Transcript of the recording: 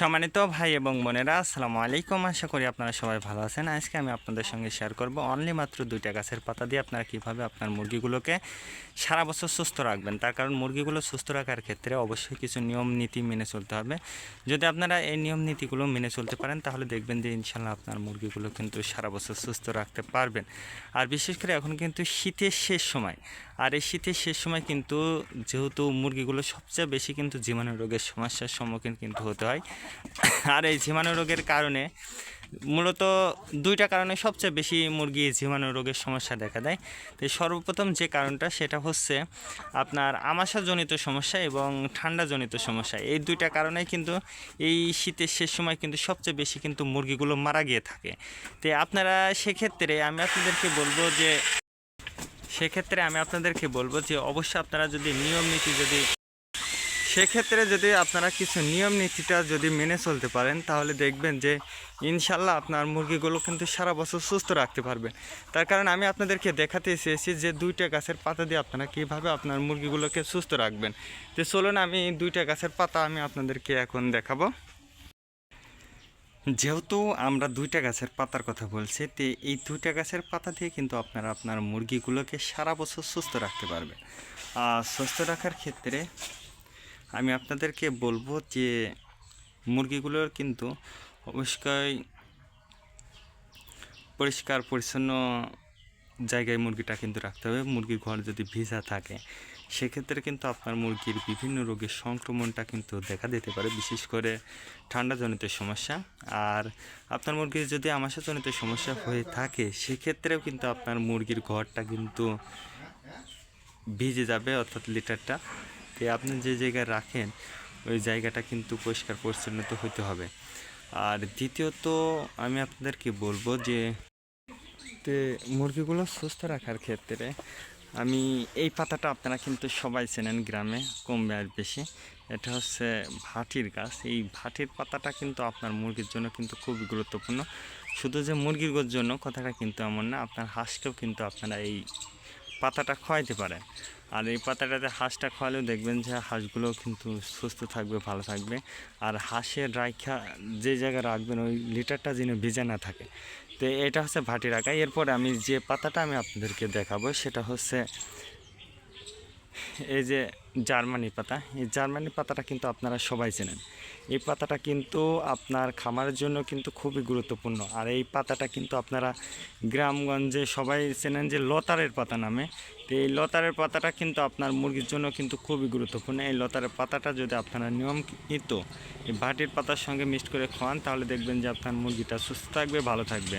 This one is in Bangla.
সম্মানিত ভাই এবং বোনেরা, আসসালামু আলাইকুম। আশা করি আপনারা সবাই ভালো আছেন। আজকে আমি আপনাদের সঙ্গে শেয়ার করব অনলি মাত্র দুইটা গাছের পাতা দিয়ে আপনারা কীভাবে আপনার মুরগিগুলোকে সারা বছর সুস্থ রাখবেন। তার কারণ মুরগিগুলো সুস্থ রাখার ক্ষেত্রে অবশ্যই কিছু নিয়ম নীতি মেনে চলতে হবে। যদি আপনারা এই নিয়ম নীতিগুলো মেনে চলতে পারেন, তাহলে দেখবেন যে ইনশাল্লাহ আপনার মুরগিগুলো কিন্তু সারা বছর সুস্থ রাখতে পারবেন। আর বিশেষ করে এখন কিন্তু শীতের শেষ সময়। আর এই শীতের শেষ সময় কিন্তু যেহেতু মুরগিগুলো সবচেয়ে বেশি কিন্তু জীবাণু রোগের সমস্যার সম্মুখীন কিন্তু হতে হয়। আর এই জীবাণু রোগের কারণে মূলত দুইটা কারণে সবচেয়ে বেশি মুরগি জীবাণু রোগের সমস্যা দেখা দেয়। তো সর্বপ্রথম যে কারণটা সেটা হচ্ছে আপনার আমাশাজনিত সমস্যা এবং ঠান্ডাজনিত সমস্যা। এই দুইটা কারণে কিন্তু এই শীতের শেষ সময় কিন্তু সবচেয়ে বেশি কিন্তু মুরগিগুলো মারা গিয়ে থাকে। তো আপনারা সেক্ষেত্রে আমি আপনাদেরকে বলব যে সেক্ষেত্রে আমি আপনাদেরকে বলব যে অবশ্যই আপনারা যদি নিয়ম নীতি যদি সেক্ষেত্রে যদি আপনারা কিছু নিয়ম নীতিটা যদি মেনে চলতে পারেন, তাহলে দেখবেন যে ইনশাল্লাহ আপনার মুরগিগুলো কিন্তু সারা বছর সুস্থ রাখতে পারবেন। তার কারণ আমি আপনাদেরকে দেখাতে চেয়েছি যে দুইটা গাছের পাতা দিয়ে আপনারা কীভাবে আপনার মুরগিগুলোকে সুস্থ রাখবেন। তো চলুন আমি দুইটা গাছের পাতা আমি আপনাদেরকে এখন দেখাবো। যেহেতু আমরা দুইটা গাছের পাতার কথা বলছি, তো এই দুইটা গাছের পাতা দিয়ে কিন্তু আপনারা আপনার মুরগিগুলোকে সারা বছর সুস্থ রাখতে পারবেন। আর সুস্থ রাখার ক্ষেত্রে আমি আপনাদেরকে বলব যে মুরগিগুলোর কিন্তু অবশ্যই পরিষ্কার, পরিচ্ছন্ন জায়গায় মুরগিটা কিন্তু রাখতে হবে। মুরগির ঘর যদি ভিজা থাকে, সেক্ষেত্রে কিন্তু আপনার মুরগির বিভিন্ন রোগের সংক্রমণটা কিন্তু দেখা দিতে পারে, বিশেষ করে ঠান্ডাজনিত সমস্যা। আর আপনার মুরগির যদি আমাশাজনিত সমস্যা হয়ে থাকে, সেক্ষেত্রেও কিন্তু আপনার মুরগির ঘরটা কিন্তু ভিজে যাবে, অর্থাৎ লিটারটা। তো আপনি যে জায়গায় রাখেন, ওই জায়গাটা কিন্তু পরিষ্কার পরিচ্ছন্নত হতে হবে। আর দ্বিতীয়ত আমি আপনাদেরকে বলব যে তে মুরগিগুলো সুস্থ রাখার ক্ষেত্রে আমি এই পাতাটা আপনারা কিন্তু সবাই চেনেন গ্রামে, কম আর বেশি। এটা হচ্ছে ভাটির গাছ। এই ভাটির পাতাটা কিন্তু আপনার মুরগির জন্য কিন্তু খুবই গুরুত্বপূর্ণ। শুধু যে মুরগির জন্য কথাটা কিন্তু এমন না, আপনার হাঁসকেও কিন্তু আপনারা এই পাতাটা খাওয়াইতে পারেন। আর এই পাতাটাতে হাঁসটা খাওয়ালেও দেখবেন যে হাঁসগুলোও কিন্তু সুস্থ থাকবে, ভালো থাকবে। আর হাঁসের রাখা যে জায়গায় রাখবেন, ওই লিটারটা যেন ভিজে না থাকে। তো এটা হচ্ছে ভাটি রাখা এরপর আমি যে পাতাটা আমি আপনাদেরকে দেখাবো সেটা হচ্ছে এই যে জার্মানি পাতা, এই জার্মানি পাতাটা কিন্তু আপনারা সবাই চেনেন। এই পাতাটা কিন্তু আপনার খামারের জন্য কিন্তু খুবই গুরুত্বপূর্ণ। আর এই পাতাটা কিন্তু আপনারা গ্রামগঞ্জে সবাই চেনেন যে লতারের পাতা নামে। তো এই লতারের পাতাটা কিন্তু আপনার মুরগির জন্য কিন্তু খুবই গুরুত্বপূর্ণ। এই লতারের পাতাটা যদি আপনারা নিয়মিত এই ভাটির পাতার সঙ্গে মিক্সড করে খাওয়ান তাহলে দেখবেন যে আপনার মুরগিটা সুস্থ থাকবে, ভালো থাকবে।